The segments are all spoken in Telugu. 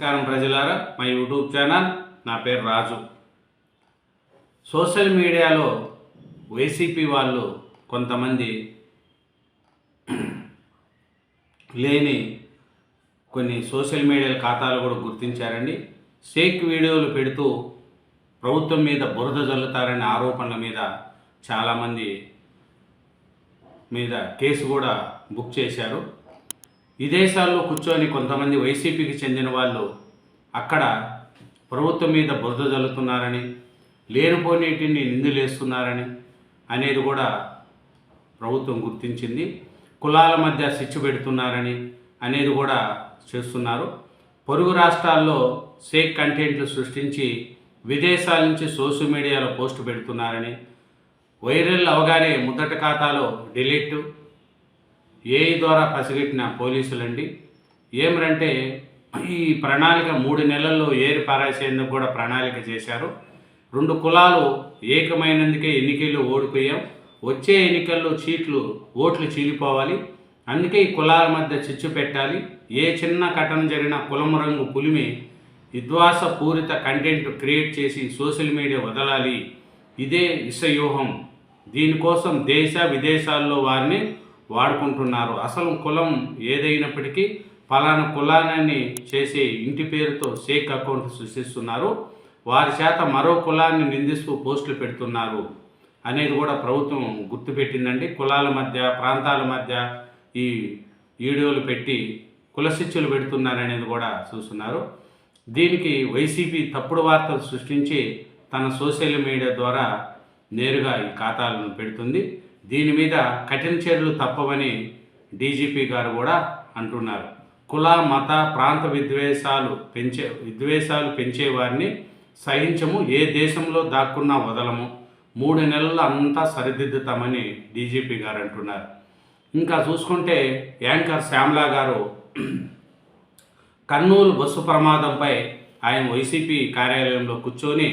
నమస్కారం ప్రజలారా మా యూట్యూబ్ ఛానల్ నా పేరు రాజు. సోషల్ మీడియాలో వైసీపీ వాళ్ళు కొంతమంది లేని కొన్ని సోషల్ మీడియా ఖాతాలు కూడా గుర్తించారండి. షేక్ వీడియోలు పెడుతూ ప్రభుత్వం మీద బురద జల్లుతారనే ఆరోపణల మీద చాలామంది మీద కేసు కూడా బుక్ చేశారు. విదేశాల్లో కూర్చొని కొంతమంది వైసీపీకి చెందిన వాళ్ళు అక్కడ ప్రభుత్వం మీద బురద జల్లుతున్నారని లేనిపోనేటిని నిందులేస్తున్నారని అనేది కూడా ప్రభుత్వం గుర్తించింది. కులాల మధ్య శిక్ష పెడుతున్నారని అనేది కూడా చేస్తున్నారు. పొరుగు రాష్ట్రాల్లో సేక్ కంటెంట్లు సృష్టించి విదేశాల నుంచి సోషల్ మీడియాలో పోస్ట్ పెడుతున్నారని వైరల్ అవగానే ముద్దట ఖాతాలో డిలీట్ ఏఐ ద్వారా పసిగట్టిన పోలీసులండి. ఏమిరంటే ఈ ప్రణాళిక మూడు నెలల్లో ఏరి పారేసేందుకు కూడా ప్రణాళిక చేశారు. రెండు కులాలు ఏకమైనందుకే ఎన్నికల్లో ఓడిపోయాం. వచ్చే ఎన్నికల్లో చీట్లు ఓట్లు చీలిపోవాలి. అందుకే ఈ కులాల మధ్య చిచ్చు పెట్టాలి. ఏ చిన్న ఘటన జరిగిన కులం రంగు పులిమి విద్వాస పూరిత కంటెంట్ క్రియేట్ చేసి సోషల్ మీడియా వదలాలి. ఇదే విషవ్యూహం దీనికోసం దేశ విదేశాల్లో వారిని వాడుకుంటున్నారు. అసలు కులం ఏదైనప్పటికీ ఫలానా కులాన్ని చేసే ఇంటి పేరుతో సేక్ అకౌంట్ సృష్టిస్తున్నారు. వారి చేత మరో కులాన్ని నిందిస్తూ పోస్టులు పెడుతున్నారు అనేది కూడా ప్రభుత్వం గుర్తుపెట్టిందండి. కులాల మధ్య ప్రాంతాల మధ్య ఈ వీడియోలు పెట్టి కులశిక్షలు పెడుతున్నారనేది కూడా చూస్తున్నారు. దీనికి వైసీపీ తప్పుడు వార్తలు సృష్టించి తన సోషల్ మీడియా ద్వారా నేరుగా ఈ ఖాతాలను పెడుతుంది. దీని మీద కఠిన చర్యలు తప్పవని డీజీపీ గారు కూడా అంటున్నారు. కుల మత ప్రాంత విద్వేషాలు పెంచే విద్వేషాలు పెంచేవారిని సహించము ఏ దేశంలో దాక్కున్నా వదలము. మూడు నెలలు అంతా సరిదిద్దుతామని డీజీపీ గారు అంటున్నారు. ఇంకా చూసుకుంటే యాంకర్ శ్యామ్లా గారు కర్నూలు బస్సు ప్రమాదంపై ఆయన వైసీపీ కార్యాలయంలో కూర్చొని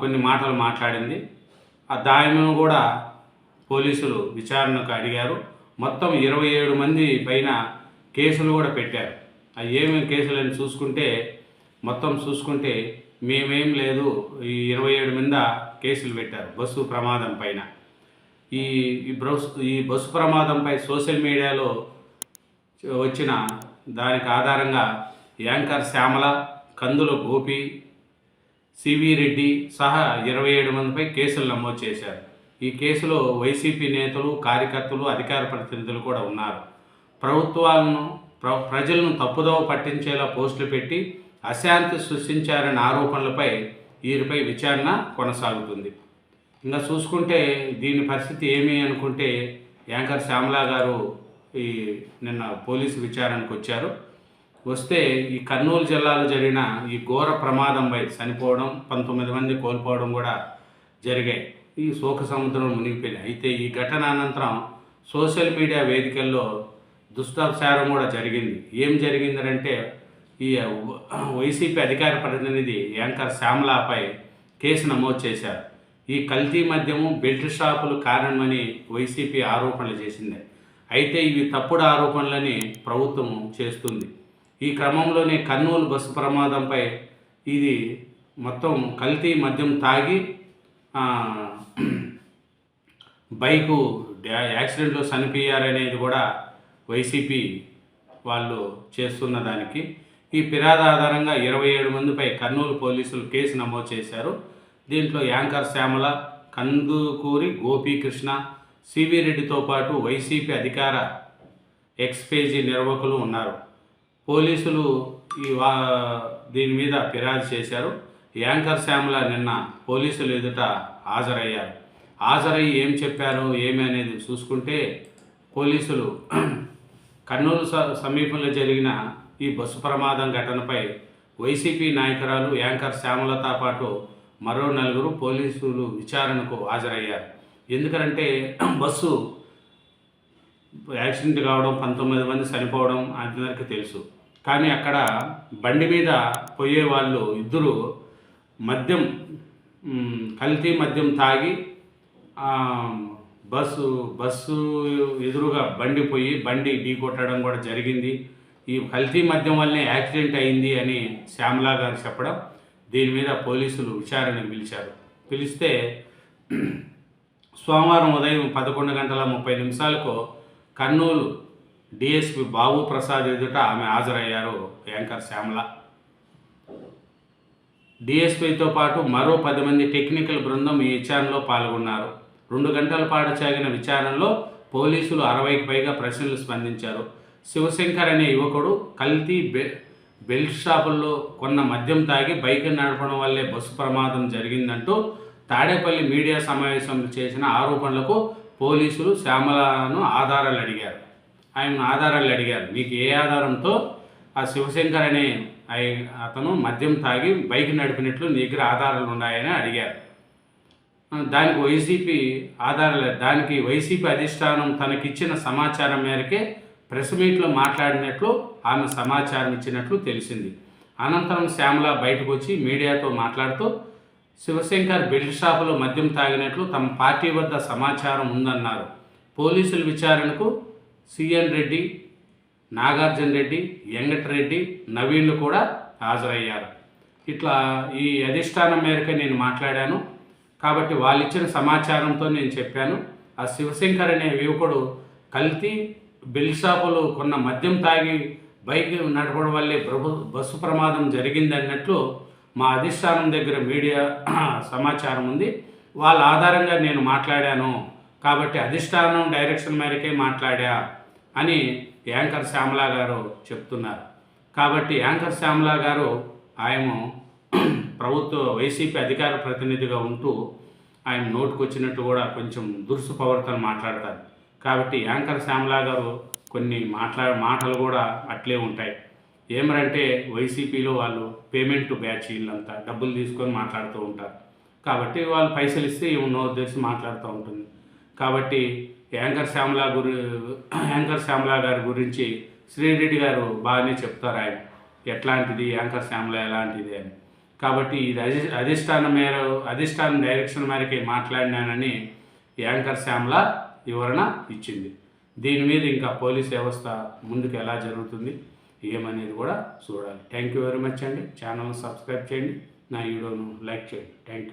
కొన్ని మాటలు మాట్లాడింది. ఆ దాయమును కూడా పోలీసులు విచారణకు అడిగారు. మొత్తం ఇరవై ఏడు మంది పైన కేసులు కూడా పెట్టారు. అవి ఏమేమి కేసులు అని చూసుకుంటే మొత్తం చూసుకుంటే మేమేం లేదు. ఈ ఇరవై ఏడు మీద కేసులు పెట్టారు బస్సు ప్రమాదం పైన. ఈ ఈ ఈ బస్సు ప్రమాదంపై సోషల్ మీడియాలో వచ్చిన దానికి ఆధారంగా యాంకర్ శ్యామల కందుల గోపి సివి రెడ్డి సహా ఇరవై ఏడు మందిపై కేసులు నమోదు చేశారు. ఈ కేసులో వైసీపీ నేతలు కార్యకర్తలు అధికార ప్రతినిధులు కూడా ఉన్నారు. ప్రభుత్వాలను ప్ర ప్రజలను తప్పుదోవ పట్టించేలా పోస్టులు పెట్టి అశాంతి సృష్టించారనే ఆరోపణలపై వీరిపై విచారణ కొనసాగుతుంది. ఇంకా చూసుకుంటే దీని పరిస్థితి ఏమి అనుకుంటే యాంకర్ శ్యామలా గారు ఈ నిన్న పోలీసు విచారణకు వచ్చారు. వస్తే ఈ కర్నూలు జిల్లాలో జరిగిన ఈ ఘోర ప్రమాదంపై చనిపోవడం పంతొమ్మిది మంది కోల్పోవడం కూడా జరిగాయి. ఈ శోక సముద్రం మునిగిపోయింది. అయితే ఈ ఘటన అనంతరం సోషల్ మీడియా వేదికల్లో దుష్టాచారం కూడా జరిగింది. ఏం జరిగిందంటే ఈ వైసీపీ అధికార ప్రతినిధి యాంకర్ శ్యామలాపై కేసు నమోదు చేశారు. ఈ కల్తీ మద్యము బెల్ట్ షాపులు కారణమని వైసీపీ ఆరోపణలు చేసింది. అయితే ఇవి తప్పుడు ఆరోపణలని ప్రభుత్వం చేస్తుంది. ఈ క్రమంలోనే కర్నూలు బస్సు ప్రమాదంపై ఇది మొత్తం కల్తీ మద్యం తాగి బైకు యాక్సిడెంట్లో చనిపోయారనేది కూడా వైసీపీ వాళ్ళు చేస్తున్న దానికి. ఈ ఫిర్యాదు ఆధారంగా ఇరవై ఏడు మందిపై కర్నూలు పోలీసులు కేసు నమోదు చేశారు. దీంట్లో anchor Shyamala Kandukuri Gopikrishna C V రెడ్డితో పాటు వైసీపీ అధికార ఎక్స్పేజీ నిర్వాహకులు ఉన్నారు. పోలీసులు ఈ వా దీని మీద ఫిర్యాదు చేశారు. యాంకర్ శ్యామల నిన్న పోలీసులు ఎదుట హాజరయ్యారు. హాజరయ్యి ఏం చెప్పారు ఏమి అనేది చూసుకుంటే పోలీసులు కర్నూలు సమీపంలో జరిగిన ఈ బస్సు ప్రమాదం ఘటనపై వైసీపీ నాయకురాలు యాంకర్ శ్యామలతో పాటు మరో నలుగురు పోలీసులు విచారణకు హాజరయ్యారు. ఎందుకంటే బస్సు యాక్సిడెంట్ కావడం పంతొమ్మిది మంది చనిపోవడం అందరికీ తెలుసు. కానీ అక్కడ బండి మీద పోయే వాళ్ళు ఇద్దరు మద్యం కల్తీ మద్యం తాగి బస్సు బస్సు ఎదురుగా బండి పోయి బండి ఢీ కొట్టడం కూడా జరిగింది. ఈ కల్తీ మద్యం వల్లనే యాక్సిడెంట్ అయింది అని శ్యామలా గారు చెప్పడం దీని మీద పోలీసులు విచారణ పిలిచారు. పిలిస్తే సోమవారం ఉదయం పదకొండు గంటల ముప్పై నిమిషాలకు కర్నూలు డిఎస్పి బాబు ప్రసాద్ ఎదుట ఆమె హాజరయ్యారు యాంకర్ శ్యామల. డిఎస్పీతో పాటు మరో పది మంది టెక్నికల్ బృందం ఈ విచారణలో పాల్గొన్నారు. రెండు గంటల పాటు సాగిన విచారణలో పోలీసులు అరవైకి పైగా ప్రశ్నలు స్పందించారు. శివశంకర్ అనే యువకుడు కల్తీ బె బెల్ట్ షాపుల్లో కొన్న మద్యం తాగి బైక్ నడపడం వల్లే బస్సు ప్రమాదం జరిగిందంటూ తాడేపల్లి మీడియా సమావేశంలో చేసిన ఆరోపణలకు పోలీసులు శ్యామలను ఆధారాలు అడిగారు. ఆయన ఆధారాలు అడిగారు. మీకు ఏ ఆధారంతో ఆ శివశంకర్ అనే అతను మద్యం తాగి బైక్ నడిపినట్లు నీ దగ్గర ఆధారాలు ఉన్నాయని అడిగారు. దానికి వైసీపీ ఆధారాలు దానికి వైసీపీ అధిష్టానం తనకిచ్చిన సమాచారం మేరకే ప్రెస్ మీట్లో మాట్లాడినట్లు ఆమె సమాచారం ఇచ్చినట్లు తెలిసింది. అనంతరం శ్యామల బయటకు వచ్చి మీడియాతో మాట్లాడుతూ శివశంకర్ బెల్ట్ షాపులో మద్యం తాగినట్లు తమ పార్టీ వద్ద సమాచారం ఉందన్నారు. పోలీసుల విచారణకు సిఎన్ రెడ్డి నాగార్జున రెడ్డి వెంకటరెడ్డి నవీన్లు కూడా హాజరయ్యారు. ఇట్లా ఈ అధిష్టానం మేరకు నేను మాట్లాడాను. కాబట్టి వాళ్ళు ఇచ్చిన సమాచారంతో నేను చెప్పాను. ఆ శివశంకర్ అనే యువకుడు కల్తీ బిల్ షాపులు కొన్న మద్యం తాగి బైక్ నడపడం వల్లే ప్రభు బస్సు ప్రమాదం జరిగింది అన్నట్లు మా అధిష్టానం దగ్గర మీడియా సమాచారం ఉంది. వాళ్ళ ఆధారంగా నేను మాట్లాడాను. కాబట్టి అధిష్టానం డైరెక్షన్ మేరకే మాట్లాడా అని యాంకర్ శ్యామలా గారు చెప్తున్నారు. కాబట్టి యాంకర్ శ్యామలా గారు ఆయన ప్రభుత్వ వైసీపీ అధికార ప్రతినిధిగా ఉంటూ ఆయన నోటుకొచ్చినట్టు కూడా కొంచెం దురుసు పవర్తను మాట్లాడతారు. కాబట్టి యాంకర్ శ్యామలా గారు కొన్ని మాట్లా మాటలు కూడా అట్లే ఉంటాయి. ఏమరంటే వైసీపీలో వాళ్ళు పేమెంట్ బ్యాచ్ వీళ్ళంతా డబ్బులు తీసుకొని మాట్లాడుతూ ఉంటారు. కాబట్టి వాళ్ళు పైసలు ఇస్తే ఈమె నోరు తెరిచి మాట్లాడుతూ ఉంటుంది. కాబట్టి యాంకర్ శ్యామలా గురి యాంకర్ శ్యామలా గారి గురించి శ్రీరెడ్డి గారు బాగానే చెప్తారు ఆయన. ఎట్లాంటిది? యాంకర్ శ్యామల ఎలాంటిది అని. కాబట్టి ఇది అధి అధిష్టానం మేర అధిష్టానం డైరెక్షన్ మేరకే మాట్లాడినానని యాంకర్ శ్యామల వివరణ ఇచ్చింది. దీని మీద ఇంకా పోలీస్ వ్యవస్థ ముందుకు ఎలా జరుగుతుంది ఏమనేది కూడా చూడాలి. థ్యాంక్ యూ వెరీ మచ్ అండి. ఛానల్ సబ్స్క్రైబ్ చేయండి. నా వీడియోను లైక్ చేయండి. Thank you.